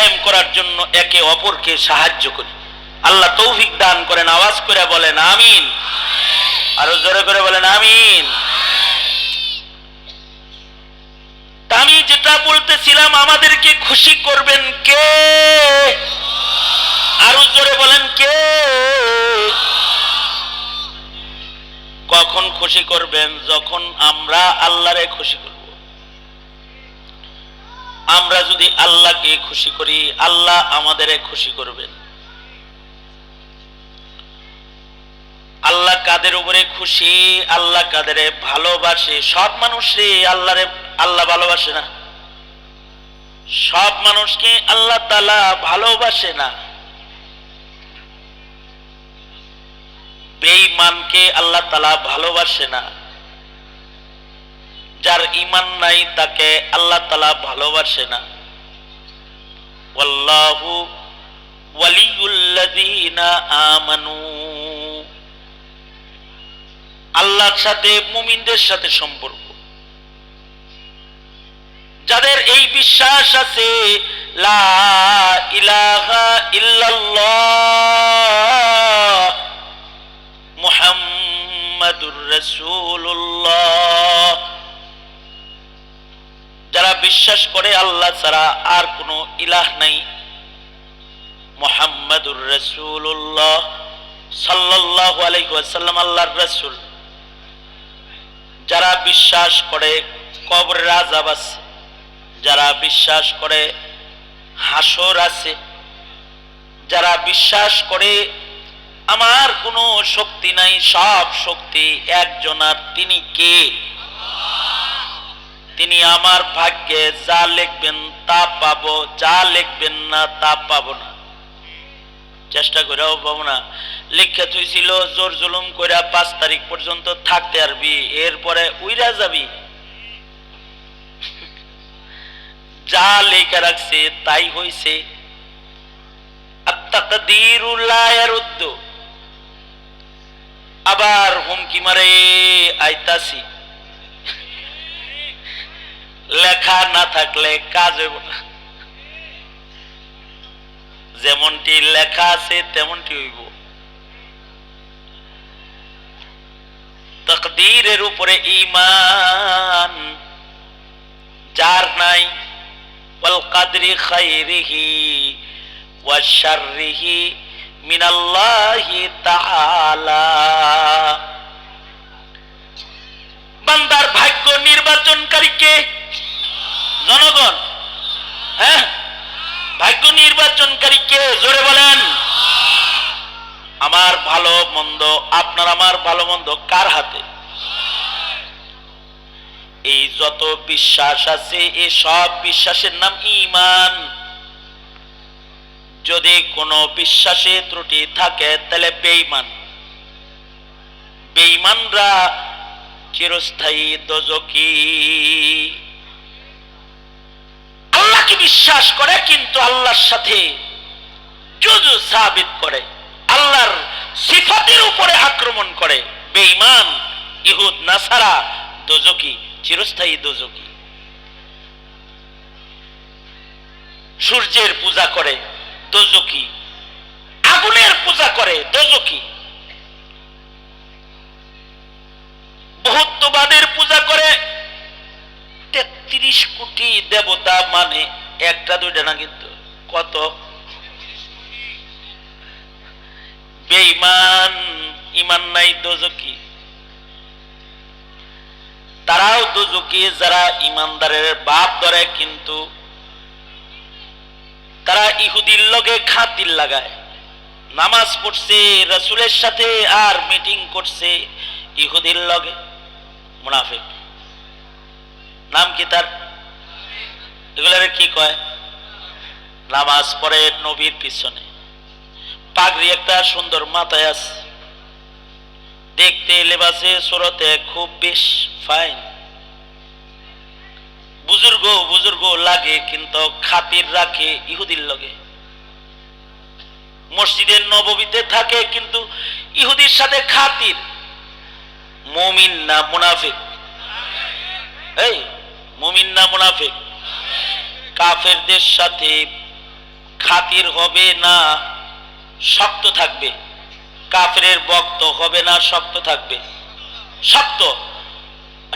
কায়েম করার জন্য একে অপরকে সাহায্য করি। আল্লাহ তৌফিক দান করেন, আওয়াজ করে বলেন, আমিন। আরও জোরে করে বলেন, আমিন। আমি যেটা বলতেছিলাম, আমাদেরকে খুশি করবেন কে? আরও জোরে বলেন, কে? কখন খুশি করবেন? যখন আমরা আল্লাহরে খুশি করব আমরা যদি আল্লাহকে খুশি করি, আল্লাহ আমাদেরে খুশি করবেন। আল্লাহ কাদের উপরে খুশি, আল্লাহ কাদেরে ভালোবাসে। সব মানুষরে আল্লাহরে, আল্লাহ ভালোবাসে না। সব মানুষকে আল্লাহ তালা ভালোবাসে না। বেঈমানকে আল্লাহ তালা ভালোবাসে না। যার ইমান নাই তাকে আল্লাহ তালা ভালোবাসে না। ওয়াল্লাহু আমানু। আল্লাহর সাথে, মুমিনদের সাথে সম্পর্ক। যাদের এই বিশ্বাস আছে, লা ইলাহা মুহাম্মাদুর বিশ্বাস করে আল্লাহ ছাড়া আর কোনো ইলাহ নাই। মুহাম্মাদুর রাসূলুল্লাহ সাল্লাল্লাহু আলাইহি ওয়াসাল্লাম, আল্লাহর রাসূল। যারা বিশ্বাস করে, কবরের আযাব আছে। যারা বিশ্বাস করে, হাসর আছে। যারা বিশ্বাস করে, আমার কোনো শক্তি নাই, সব শক্তি একজনার তিনি কে? তিনি আমার ভাগ্যে যা লিখবেন তা পাবো, যা লিখবেন না তা পাবো না। চেষ্টা করেও পাবো না। লিখে তুই ছিল জোর জুলুম করে পাঁচ তারিখ পর্যন্ত থাকতে পারবি, এরপরে উইরা যাবি। যা লেখা রাখছে তাই হইছে। আবার হুমকি মারে আইতাছি। লেখা না থাকলে কাজ হইব না। যেমনটি লেখা আছে, তেমনটি হইব। তকদিরের উপরে ইমান যার নাই, ওয়াল কাদরি খাইরিহি ওয়া মিনাল্লাহি তাহালা নির্বাচনকারী কে জনগণ হ্যাঁ? ভাগ্য নির্বাচনকারী কে জোরে বলেন। আমার ভালো মন্দ, আপনার আমার ভালো মন্দ কার হাতে? এই যত বিশ্বাস আছে এই সব বিশ্বাসের নাম ইমান যদি কোনো বিশ্বাসে ত্রুটি থাকে, তাহলে বেঈমান। বেঈমানরা চিরস্থায়ী দোজকি আল্লাহকে বিশ্বাস করে? কিন্তু আল্লাহর সাথে জুজু সাবিত করে। আল্লাহর সিফাতের উপরে আক্রমণ করে। বেঈমান, ইহুদ, নাসারা দোজকি চিরস্থায়ী দোজকি সূর্যের পূজা করে দোজকি আগুনের পূজা করে দোজকি বহুত্ববাদের পূজা করে। তেত্রিশ কোটি দেবতা মানে একটা, দুইটা না কিন্তু কত? বেঈমান ইমান নাই দোজকি তারাও দুজকি যারা ইমানদারের বাপ ধরে, কিন্তু তারা ইহুদির লগে খাতির লাগায়। নামাজ পড়ছে, রসুলের সাথে আর মিটিং করছে ইহুদির লগে। মুনাফিক। নাম কি তার? এগুলার কি কয়? নামাজ পড়ে নবীর পিছনে। পাগড়ি একটা সুন্দর মাথায় আছে। দেখতে লেবাসে সুরতে খুব বেশ ফাইন। বুজুর্গ বুজুর্গ লাগে কিন্তু খাতির রাখে ইহুদির লগে। মসজিদের নববীতে থাকে কিন্তু ইহুদির সাথে খাতির। মমিন না মুনাফিক? এই, মমিন না মুনাফিক? কাফেরদের সাথে খাতির হবে না শক্ত থাকবে? কাফেরের বক্ত হবে না শক্ত থাকবে? শক্ত।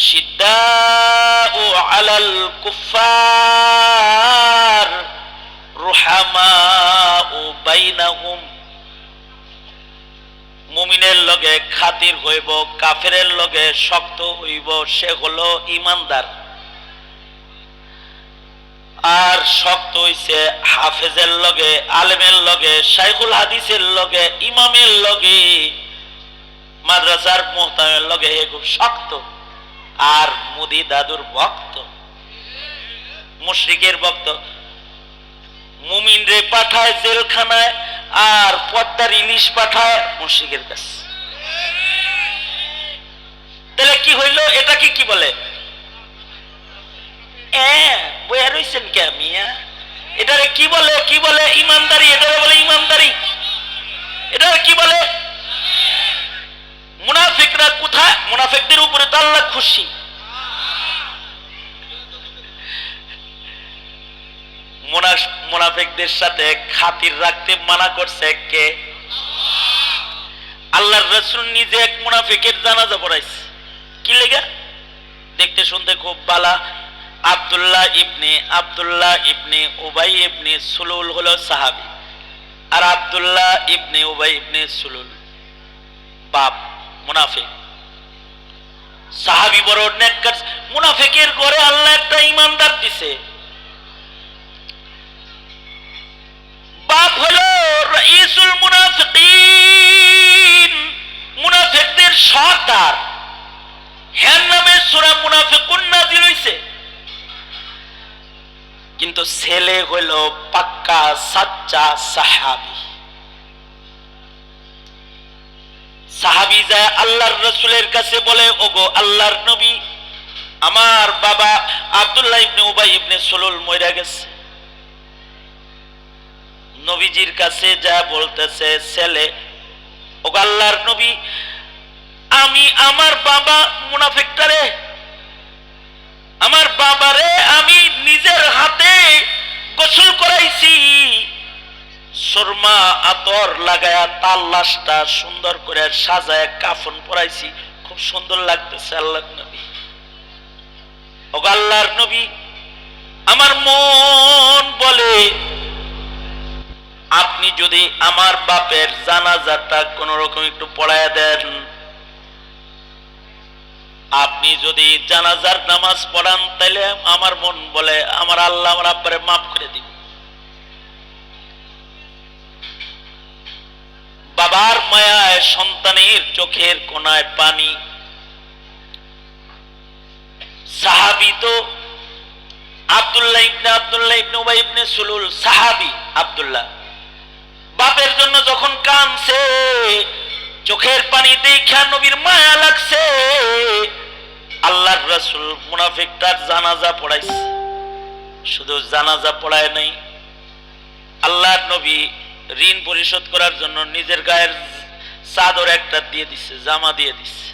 সিদ্দাউ আলাল কুফার রুহামাউ বাইনাহুম মুমিনের লগে খাতির হইব, কাফেরের লগে শক্ত হইব, সে হলো ইমানদার। আর শক্ত হইছে হাফেজের লগে, আলেমের লগে, শাইখুল হাদিসের লগে, ইমামের লগে, মাদ্রাসার মোহতামের লগে, এ খুব শক্ত। আর মুদি দাদুর ভক্ত। মুশরিকের ভক্ত। মুমিন রে পাঠায় জেলখানায় আর পদ্মার ইলিশ পাঠায় মুশরিকের কাছে। তাহলে কি হইল? এটাকে কি বলে? রইছেন কে মিয়া? এটারে কি বলে? কি বলে? ইমানদারি। এটারে বলে ইমানদারি। এটারে কি বলে? মুনাফিকরা কোথায়? মুনাফিকদের উপরে তো আল্লাহ খুশি। মুনাফিকদের সাথে খাতির রাখতে মানা করছে কে? আল্লাহর রসুল নিজে এক মুনাফিকের জানাজা পড়াইছে। কি লেগা? দেখতে শুনতে খুব বালা। আব্দুল্লাহ ইবনে আব্দুল্লাহ ইবনে উবাই ইবনে সুলুল হলো সাহাবি। আর আব্দুল্লাহ ইবনে উবাই ইবনে সুলুল বাপ, মুনাফিক। সাহাবি বড় নেককার মুনাফিকের ঘরে আল্লাহ একটা ইমানদার দিছে। বাপ হলো কিন্তু ছেলে পাক্কা, সাচ্চা সাহাবি। সাহাবি যায় আল্লাহর রসুলের কাছে বলে, ওগো আল্লাহর নবী, আমার বাবা আব্দুল্লাহ ইবনে উবাই ইবনে সুলুল মইরা গেছে। নবীজির কাছে যা বলতেছে ছেলে। ওগো আল্লাহর নবী, আমি আমার বাবা মুনাফিকটারে আমার বাবারে আমি নিজের হাতে গোসল করাইছি। সুরমা আতর লাগায়া তার লাশটা সুন্দর করে সাজায় কাফন পরাইছি। খুব সুন্দর লাগতেছে আল্লাহ নবী। ও আল্লাহর নবী, আমার মন বলে আপনি যদি আমার বাপের জানাজাটা কোন রকম একটু পড়ায় দেন। আপনি যদি জানাজার নামাজ পড়ান তাহলে আমার মন বলে, আমার আল্লাহ আমার আব্বারে মাফ করে দিন বাবার মায়ায় সন্তানের চোখের কোনায় পানি। সাহাবি তো আবদুল্লাহ ইবনে আব্দুল্লাহ ইবনে উবাই ইবনে সুলুল সাহাবি আব্দুল্লাহ। বাপের জন্য যখন কানছে, চোখের পানি দেখা নবীর মায়া লাগছে, আল্লাহর রাসূল মুনাফিকটার জানাজা পড়াইছে। শুধু জানাজা পড়ায় নাই, আল্লাহর নবী ঋণ পরিশোধ করার জন্য নিজের গায়ের চাদর একটা দিয়ে দিচ্ছে জামা দিয়ে দিচ্ছে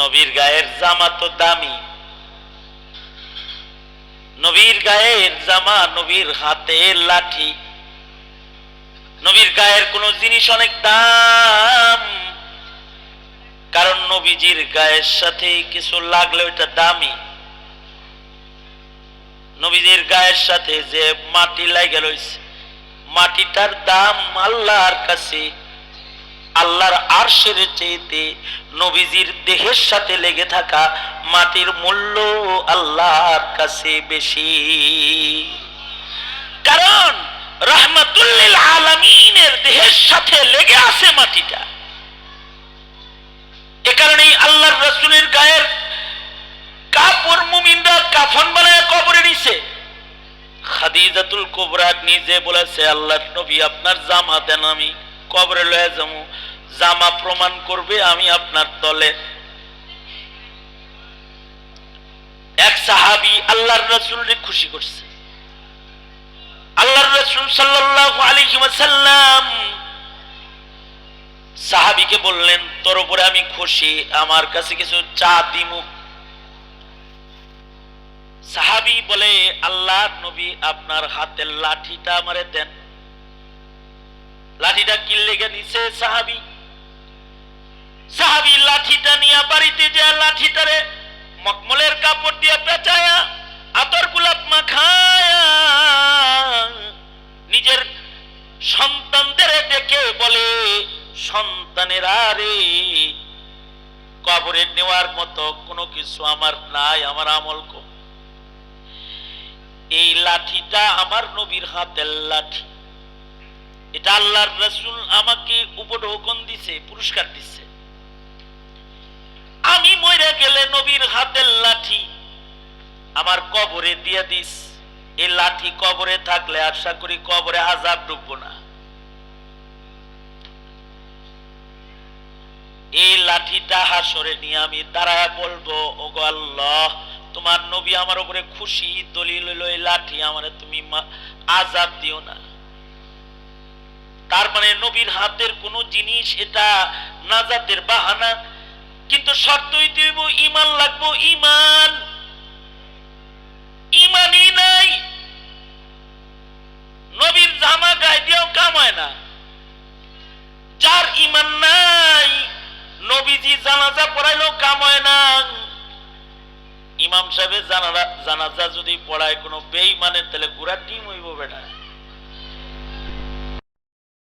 নবীর গায়ের জামা তো দামি নবীর গায়ের জামা, নবীর হাতে লাঠি। নবীর গায়ের কোন জিনিস অনেক দাম। কারণ নবীজির গায়ের সাথে কিছু লাগলে ওইটা দামি। নবীজির গায়ের সাথে যে মাটি লাগে রয়েছে মাটিটার দাম আল্লাহর কাছে আল্লাহর আরশের চেয়েতে নবীজির দেহের সাথে লেগে থাকা মাটির মূল্য আল্লাহর কাছে বেশি। কারণ রহমাতুল্লিল আলামিনের দেহের সাথে লেগে আছে মাটিটা। এ কারণেই আল্লাহর রসুলের গায়ের কাপড় মুমিনরা কাফন বানায় কবরে নিছে। খাদিজাতুল কুবরা নিজে বলেছে আল্লাহ নবী আপনার জামা দেন আমি কবরে লয়ে যাব জামা প্রমাণ করবে, আমি আপনার দলে এক সাহাবি আল্লাহর রসুলকে খুশি করছে। আল্লাহর রসুল ওয়াসাল্লাম সাহাবিকে বললেন, তোর উপরে আমি খুশি, আমার কাছে কিছু চা দিমু। সাহাবি বলে, আল্লাহ নবী, আপনার হাতের লাঠিটা আমারে দেন। লাঠিটা কি লেগে নিছে সাহাবি সাহাবি? লাঠিটা নিয়ে বাড়িতে যে লাঠিটারে মকমলের কাপড় দিয়ে পেঁচায়া, আতর গোলাপ মাখায়া নিজের সন্তানদের ডেকে বলে, সন্তানেরা রে কবরে নেওয়ার মতো কোনো কিছু আমার নাই, আমার আমল কম এই লাঠিটা আমার নবীর হাতের লাঠি। এটা আল্লাহর রসুল আমাকে উপঢৌকন দিছে, পুরস্কার দিছে। মরে গেলে নবীর হাতের লাঠি। আমার কবরে দিয়ে দিস। এই লাঠি কবরে থাকলে আশা করি কবরে আজাব ঢুকবো না। এই লাঠিটা হাসরে নিয়ে আমি দাঁড়ায় বলব ও আল্লাহ, তোমার নবী আমার উপরে খুশি, দলিল লাঠি আমার তুমি আজাব দিও না। তার মানে নবীর হাতের কোনো জিনিস এটা নাজাতের বাহানা কিন্তু শর্ত হইতে হইব ইমান লাগবো ইমান ইমানই নাই। নবীর জামা গায়ে দিয়েও কামায় না। যার ইমান নাই, নবীজি জানাজা পড়াইলেও কামায় না। ইমাম সাহেবের জানাজা যদি পড়ায় কোনো বেইমানের তাহলে গুড়া টিম হইব বেটা।